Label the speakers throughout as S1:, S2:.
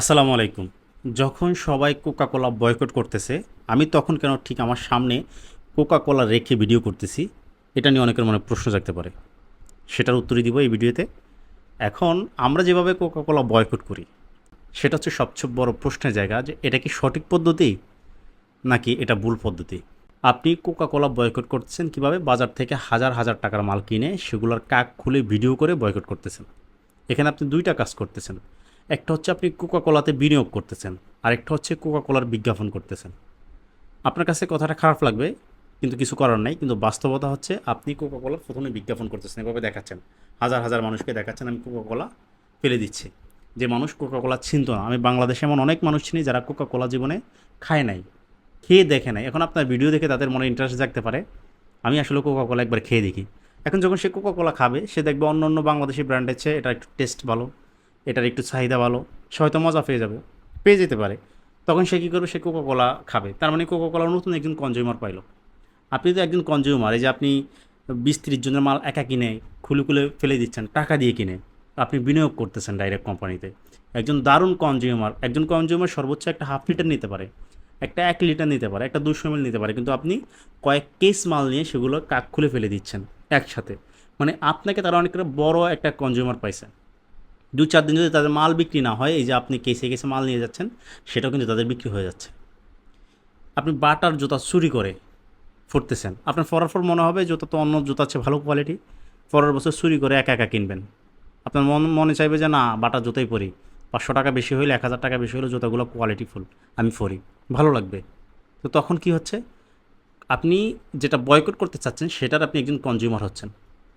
S1: আসসালামু আলাইকুম। যখন সবাই কোকা কোলা বয়কট করতেছে, আমি তখন কেন ঠিক আমার সামনে কোকা কোলা রেখে ভিডিও করতেছি, এটা নিয়ে অনেকের মনে প্রশ্ন জাগতে পারে। সেটার উত্তরই দিব এই ভিডিওতে। এখন আমরা যেভাবে কোকা কোলা বয়কট করি, সেটা হচ্ছে সবচেয়ে বড় প্রশ্নের জায়গা যে এটা কি সঠিক পদ্ধতি, নাকি এটা ভুল পদ্ধতি? আপনি কোকা কোলা বয়কট করতেছেন কীভাবে? বাজার থেকে হাজার হাজার টাকার মাল কিনে সেগুলোর কাক খুলে ভিডিও করে বয়কট করতেছেন। এখানে আপনি দুইটা কাজ করতেছেন। একটা হচ্ছে আপনি কোকা কোলাতে বিনিয়োগ করতেছেন, আরেকটা হচ্ছে কোকা কোলার বিজ্ঞাপন করতেছেন। আপনার কাছে কথাটা খারাপ লাগবে, কিন্তু কিছু করার নাই, কিন্তু বাস্তবতা হচ্ছে আপনি কোকা কোলা প্রথমে বিজ্ঞাপন করতেছেন, এভাবে দেখাচ্ছেন। হাজার হাজার মানুষকে দেখাচ্ছেন, আমি কোকা কোলা ফেলে দিচ্ছি। যে মানুষ কোকা কোলা চিনত না। আমি বাংলাদেশে এমন অনেক মানুষ চিনি যারা কোকা কোলা জীবনে খায় নাই, খেয়ে দেখে নাই। এখন আপনার ভিডিও দেখে তাদের মনে ইন্টারেস্ট জাগতে পারে। আমি আসলে কোকা কোলা একবার খেয়ে দেখি। এখন যখন সে কোকা কোলা খাবে, সে দেখবে অন্য অন্য বাংলাদেশি ব্র্যান্ডের চেয়ে এটা একটু টেস্ট ভালো। এটার একটু চাহিদা ভালো, সে হয়তো মজা পেয়ে যাবে, পেয়ে যেতে পারে। তখন সে কী করবে? সে কোকা কোলা খাবে। তার মানে কোকা কোলা নতুন একজন কনজিউমার পাইল। আপনি তো একজন কনজিউমার এই যে আপনি বিশ ত্রিশ জনের মাল একা কিনে খুলে খুলে ফেলে দিচ্ছেন, টাকা দিয়ে কিনে, আপনি বিনিয়োগ করতেছেন ডাইরেক্ট কোম্পানিতে একজন দারুণ কনজিউমার একজন কনজিউমার সর্বোচ্চ একটা হাফ লিটার নিতে পারে, একটা এক লিটার নিতে পারে, একটা দুশো এমএল নিতে পারে, কিন্তু আপনি কয়েক কেস মাল নিয়ে সেগুলো কাক খুলে ফেলে দিচ্ছেন একসাথে। মানে আপনাকে তারা অনেকটা বড় একটা কনজিউমার পাইছে। দু চার দিন যদি তাদের মাল বিক্রি না হয়, এই যে আপনি কেসে কেসে মাল নিয়ে যাচ্ছেন, সেটাও কিন্তু তাদের বিক্রি হয়ে যাচ্ছে। আপনি বাটার জুতা চুরি করে ফুটতেছেন। আপনার ফরার পর মনে হবে জুতা তো অন্য জুতা আছে ভালো কোয়ালিটি পরের বছর চুরি করে একা একা কিনবেন। আপনার মন, মনে চাইবে যে না, বাটার জুতাই পরি। পাঁচশো টাকা বেশি হইলে, এক হাজার টাকা বেশি হলে জুতাগুলো কোয়ালিটিফুল আমি পরি। ভালো লাগবে। তো তখন কি হচ্ছে? আপনি যেটা বয়কট করতে চাচ্ছেন, সেটার আপনি একজন কনজিউমার হচ্ছেন।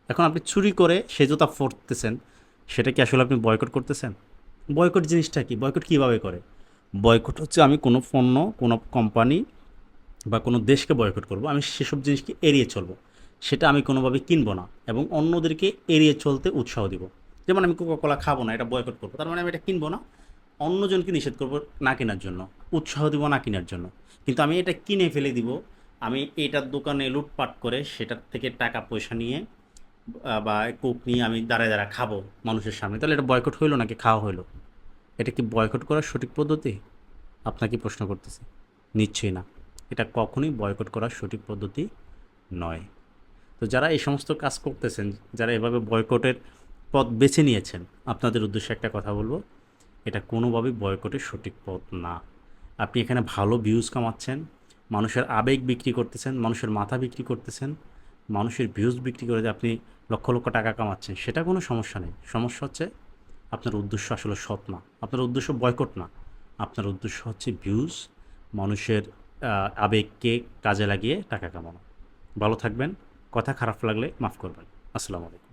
S1: এখন আপনি চুরি করে সে জুতা পরতেছেন সেটা কি আসলে আপনি বয়কট করতেছেন? বয়কট জিনিসটা কি? বয়কট কীভাবে করে? বয়কট হচ্ছে আমি কোনো পণ্য, কোনো কোম্পানি বা কোনো দেশকে বয়কট করব, আমি সেসব জিনিসকে এড়িয়ে চলবো। সেটা আমি কোনোভাবে কিনবো না এবং অন্যদেরকে এড়িয়ে চলতে উৎসাহ দিব। যেমন আমি কোকা কোলা খাব না, এটা বয়কট করব, তার মানে আমি এটা কিনবো না। অন্যজনকে নিষেধ করব না কেনার জন্য, উৎসাহ দিব না কেনার জন্য। কিন্তু আমি এটা কিনে ফেলে দিব, আমি এটার দোকানে লুটপাট করে সেটার থেকে টাকা পয়সা নিয়ে বা কোক নিয়ে আমি দাঁড়ায় দাঁড়া খাব মানুষের সামনে। তাহলে এটা বয়কট হইল নাকি খাওয়া হইল? এটা কি বয়কট করার সঠিক পদ্ধতি? আপনাকে প্রশ্ন করতেছি। নিশ্চয়ই না। এটা কখনোই বয়কট করার সঠিক পদ্ধতি নয়। তো যারা এই সমস্ত কাজ করতেছেন, যারা এভাবে বয়কটের পথ বেছে নিয়েছেন, আপনাদের উদ্দেশ্যে একটা কথা বলব। এটা কোনোভাবেই বয়কটের সঠিক পথ না। আপনি এখানে ভালো ভিউজ কামাচ্ছেন, মানুষের আবেগ বিক্রি করতেছেন, মানুষের মাথা বিক্রি করতেছেন মানুষের ভিউজ বিক্রি করে যে আপনি লক্ষ লক্ষ টাকা কামাচ্ছেন, সেটা কোনো সমস্যা নেই। সমস্যা হচ্ছে আপনার উদ্দেশ্য আসলে সৎ না। আপনার উদ্দেশ্য বয়কট না। আপনার উদ্দেশ্য হচ্ছে ভিউজ মানুষের আবেগকে কাজে লাগিয়ে টাকা কামানো। ভালো থাকবেন। কথা খারাপ লাগলে মাফ করবেন। আসসালামু আলাইকুম।